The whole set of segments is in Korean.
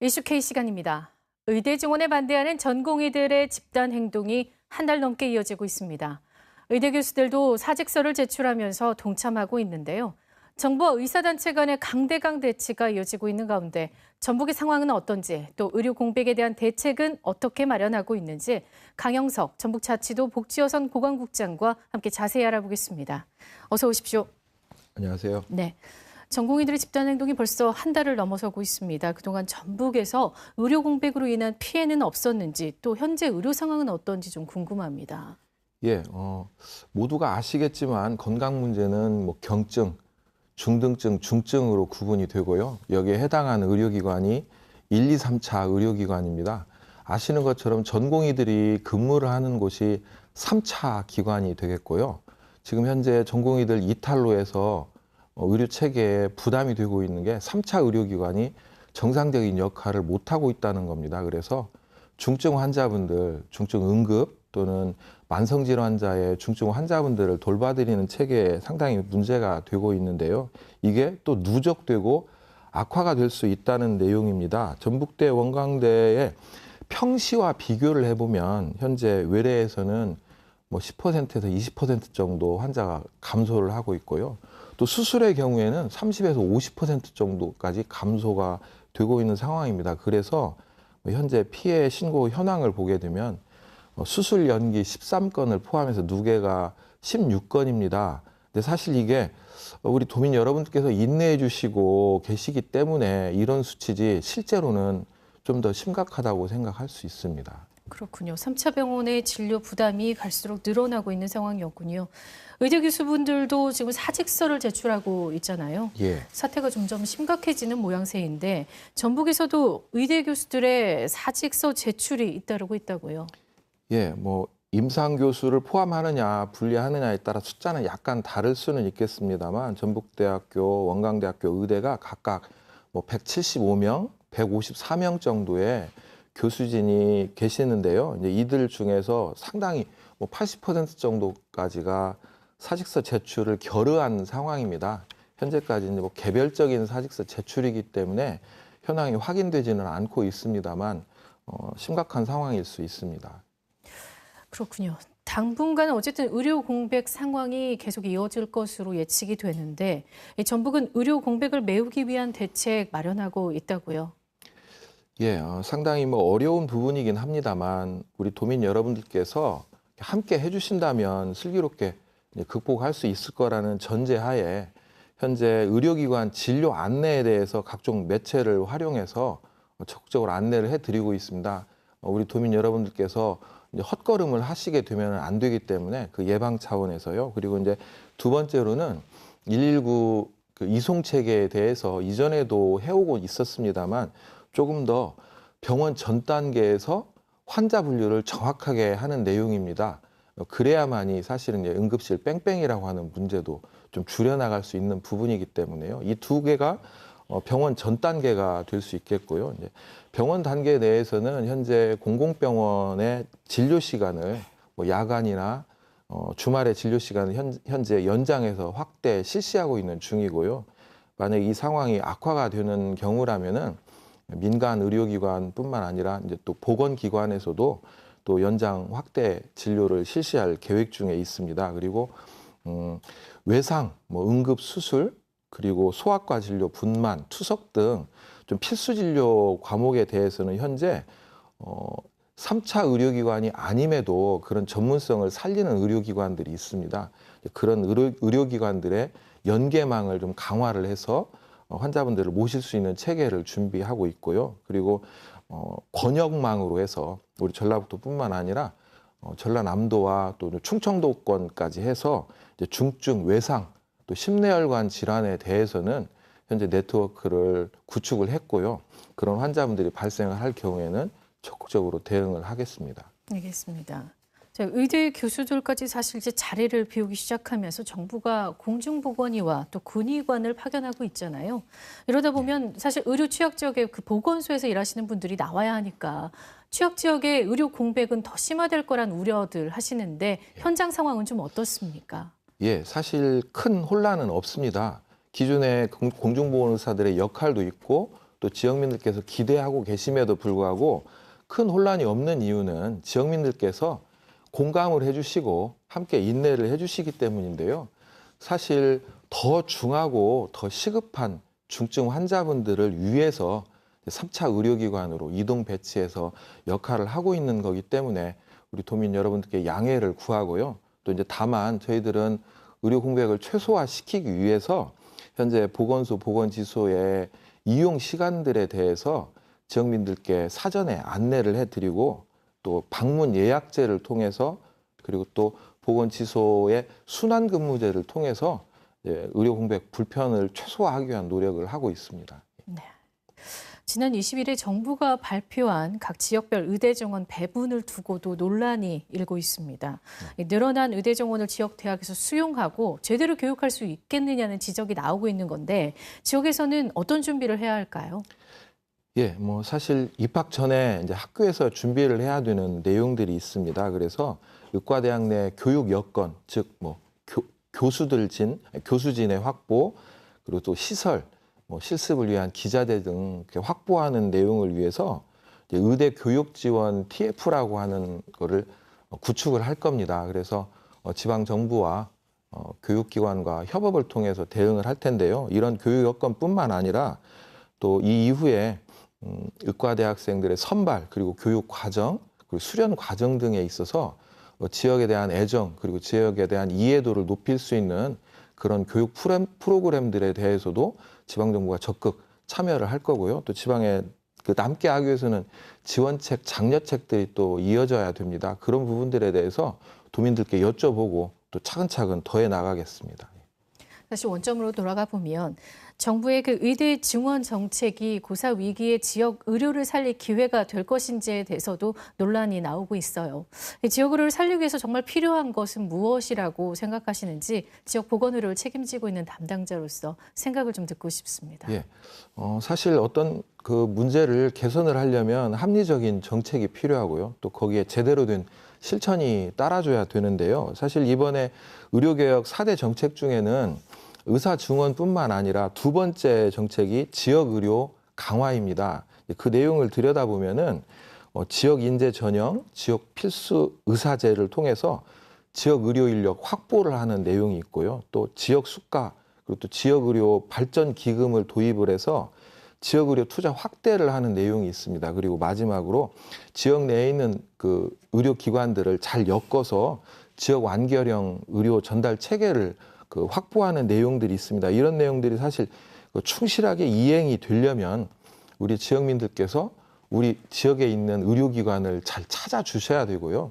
이슈 K 시간입니다. 의대 증원에 반대하는 전공의들의 집단 행동이 한 달 넘게 이어지고 있습니다. 의대 교수들도 사직서를 제출하면서 동참하고 있는데요. 정부와 의사단체 간의 강대강 대치가 이어지고 있는 가운데 전북의 상황은 어떤지 또 의료 공백에 대한 대책은 어떻게 마련하고 있는지 강영석 전북자치도 복지여선 보건국장과 함께 자세히 알아보겠습니다. 어서 오십시오. 안녕하세요. 네. 전공의들의 집단 행동이 벌써 한 달을 넘어서고 있습니다. 그동안 전북에서 의료 공백으로 인한 피해는 없었는지 또 현재 의료 상황은 어떤지 좀 궁금합니다. 예, 어, 모두가 아시겠지만 건강 문제는 뭐 경증, 중등증, 중증으로 구분이 되고요. 여기에 해당하는 의료기관이 1, 2, 3차 의료기관입니다. 아시는 것처럼 전공의들이 근무를 하는 곳이 3차 기관이 되겠고요. 지금 현재 전공의들 이탈로 해서 어, 의료 체계에 부담이 되고 있는 게 3차 의료기관이 정상적인 역할을 못하고 있다는 겁니다. 그래서 중증 환자분들, 중증 응급 또는 만성질환 환자의 중증 환자분들을 돌봐드리는 체계에 상당히 문제가 되고 있는데요. 이게 또 누적되고 악화가 될 수 있다는 내용입니다. 전북대 원광대의 평시와 비교를 해보면 현재 외래에서는 뭐 10%에서 20% 정도 환자가 감소를 하고 있고요. 또 수술의 경우에는 30에서 50% 정도까지 감소가 되고 있는 상황입니다. 그래서 뭐 현재 피해 신고 현황을 보게 되면 어, 수술 연기 13건을 포함해서 누계가 16건입니다. 근데 사실 이게 우리 도민 여러분께서 인내해 주시고 계시기 때문에 이런 수치지 실제로는 좀 더 심각하다고 생각할 수 있습니다. 그렇군요. 3차 병원의 진료 부담이 갈수록 늘어나고 있는 상황이었군요. 의대 교수분들도 지금 사직서를 제출하고 있잖아요. 예. 사태가 점점 심각해지는 모양새인데 전북에서도 의대 교수들의 사직서 제출이 잇따르고 있다고요. 예, 뭐 임상 교수를 포함하느냐 분리하느냐에 따라 숫자는 약간 다를 수는 있겠습니다만 전북대학교, 원광대학교 의대가 각각 뭐 175명, 154명 정도의 교수진이 계시는데요. 이제 이들 중에서 상당히 뭐 80% 정도까지가 사직서 제출을 결의한 상황입니다. 현재까지 이제 뭐 개별적인 사직서 제출이기 때문에 현황이 확인되지는 않고 있습니다만 어, 심각한 상황일 수 있습니다. 그렇군요. 당분간 어쨌든 의료 공백 상황이 계속 이어질 것으로 예측이 되는데 전북은 의료 공백을 메우기 위한 대책 마련하고 있다고요. 예, 어, 상당히 뭐 어려운 부분이긴 합니다만 우리 도민 여러분들께서 함께 해주신다면 슬기롭게 극복할 수 있을 거라는 전제하에 현재 의료기관 진료 안내에 대해서 각종 매체를 활용해서 적극적으로 안내를 해드리고 있습니다. 어, 우리 도민 여러분들께서 헛걸음을 하시게 되면 안 되기 때문에 그 예방 차원에서요. 그리고 이제 두 번째로는 119 그 이송 체계에 대해서 이전에도 해오고 있었습니다만 조금 더 병원 전 단계에서 환자 분류를 정확하게 하는 내용입니다. 그래야만이 사실은 응급실 뺑뺑이라고 하는 문제도 좀 줄여나갈 수 있는 부분이기 때문에요. 이 두 개가 어, 병원 전 단계가 될 수 있겠고요. 이제 병원 단계 내에서는 현재 공공병원의 진료 시간을 뭐 야간이나 어, 주말에 진료 시간을 현, 현재 연장해서 확대 실시하고 있는 중이고요. 만약 이 상황이 악화가 되는 경우라면은 민간 의료기관뿐만 아니라 이제 또 보건기관에서도 또 연장 확대 진료를 실시할 계획 중에 있습니다. 그리고 음, 외상, 뭐 응급 수술, 그리고 소아과 진료, 분만, 투석 등 좀 필수 진료 과목에 대해서는 현재 어, 3차 의료기관이 아님에도 그런 전문성을 살리는 의료기관들이 있습니다. 그런 의료, 의료기관들의 연계망을 좀 강화를 해서 어, 환자분들을 모실 수 있는 체계를 준비하고 있고요. 그리고 어, 권역망으로 해서 우리 전라북도뿐만 아니라 어, 전라남도와 또 충청도권까지 해서 이제 중증 외상 또 심내혈관 질환에 대해서는 현재 네트워크를 구축을 했고요. 그런 환자분들이 발생을 할 경우에는 적극적으로 대응을 하겠습니다. 알겠습니다. 의대 교수들까지 사실 이제 자리를 비우기 시작하면서 정부가 공중보건의와 또 군의관을 파견하고 있잖아요. 이러다 보면 사실 의료 취약 지역의 그 보건소에서 일하시는 분들이 나와야 하니까 취약 지역의 의료 공백은 더 심화될 거란 우려들 하시는데 현장 상황은 좀 어떻습니까? 예, 사실 큰 혼란은 없습니다. 기존의 공중보건 의사들의 역할도 있고 또 지역민들께서 기대하고 계심에도 불구하고 큰 혼란이 없는 이유는 지역민들께서 공감을 해주시고 함께 인내를 해주시기 때문인데요. 사실 더 중하고 더 시급한 중증 환자분들을 위해서 3차 의료기관으로 이동 배치해서 역할을 하고 있는 거기 때문에 우리 도민 여러분들께 양해를 구하고요. 또 이제 다만 저희들은 의료 공백을 최소화시키기 위해서 현재 보건소, 보건지소의 이용 시간들에 대해서 지역민들께 사전에 안내를 해드리고 또 방문 예약제를 통해서 그리고 또 보건지소의 순환 근무제를 통해서 이제 의료 공백 불편을 최소화하기 위한 노력을 하고 있습니다. 지난 20일에 정부가 발표한 각 지역별 의대 정원 배분을 두고도 논란이 일고 있습니다. 이 늘어난 의대 정원을 지역 대학에서 수용하고 제대로 교육할 수 있겠느냐는 지적이 나오고 있는 건데 지역에서는 어떤 준비를 해야 할까요? 예, 뭐 사실 입학 전에 이제 학교에서 준비를 해야 되는 내용들이 있습니다. 그래서 의과대학 내 교육 여건, 즉 뭐 교수들 진, 교수진의 확보, 그리고 또 시설, 뭐 실습을 위한 기자재 등 확보하는 내용을 위해서 의대 교육 지원 TF라고 하는 거를 구축을 할 겁니다. 그래서 어, 지방 정부와 어, 교육기관과 협업을 통해서 대응을 할 텐데요. 이런 교육 여건뿐만 아니라 또 이 이후에 음, 의과대학생들의 선발 그리고 교육 과정 그리고 수련 과정 등에 있어서 어, 지역에 대한 애정 그리고 지역에 대한 이해도를 높일 수 있는 그런 교육 프로그램- 프로그램들에 대해서도 지방 정부가 적극 참여를 할 거고요. 또 지방에 그 남게 하기 위해서는 지원책, 장려책들이 또 이어져야 됩니다. 그런 부분들에 대해서 도민들께 여쭤보고 또 차근차근 더해 나가겠습니다. 다시 원점으로 돌아가 보면 정부의 그 의대 증원 정책이 고사 위기에 지역 의료를 살릴 기회가 될 것인지에 대해서도 논란이 나오고 있어요. 이 지역 의료를 살리기 위해서 정말 필요한 것은 무엇이라고 생각하시는지 지역 보건 의료를 책임지고 있는 담당자로서 생각을 좀 듣고 싶습니다. 예. 어, 사실 어떤 그 문제를 개선을 하려면 합리적인 정책이 필요하고요. 또 거기에 제대로 된 실천이 따라줘야 되는데요. 사실 이번에 의료개혁 4대 정책 중에는 의사 증원뿐만 아니라 두 번째 정책이 지역 의료 강화입니다. 그 내용을 들여다보면은 어, 지역 인재 전형, 지역 필수 의사제를 통해서 지역 의료 인력 확보를 하는 내용이 있고요. 또 지역 수가 그리고 또 지역 의료 발전 기금을 도입을 해서 지역 의료 투자 확대를 하는 내용이 있습니다. 그리고 마지막으로 지역 내에 있는 그 의료 기관들을 잘 엮어서 지역 완결형 의료 전달 체계를 그 확보하는 내용들이 있습니다. 이런 내용들이 사실 그 충실하게 이행이 되려면 우리 지역민들께서 우리 지역에 있는 의료기관을 잘 찾아주셔야 되고요.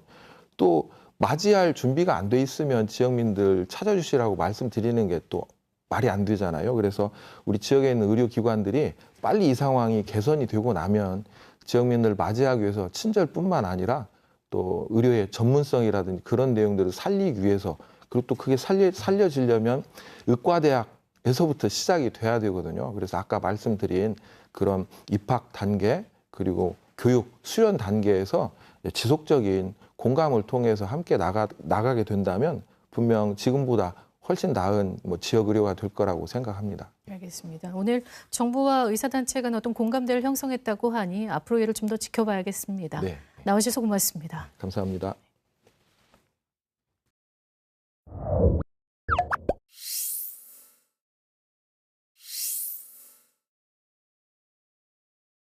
또 맞이할 준비가 안 돼 있으면 지역민들 찾아주시라고 말씀드리는 게 또 말이 안 되잖아요. 그래서 우리 지역에 있는 의료기관들이 빨리 이 상황이 개선이 되고 나면 지역민들을 맞이하기 위해서 친절뿐만 아니라 또 의료의 전문성이라든지 그런 내용들을 살리기 위해서 그리고 또 그게 살려, 살려지려면 의과대학에서부터 시작이 돼야 되거든요. 그래서 아까 말씀드린 그런 입학 단계 그리고 교육 수련 단계에서 지속적인 공감을 통해서 함께 나가, 나가게 된다면 분명 지금보다 훨씬 나은 뭐 지역 의료가 될 거라고 생각합니다. 알겠습니다. 오늘 정부와 의사단체 간 어떤 공감대를 형성했다고 하니 앞으로 이를 좀 더 지켜봐야겠습니다. 네, 나오셔서 고맙습니다. 감사합니다.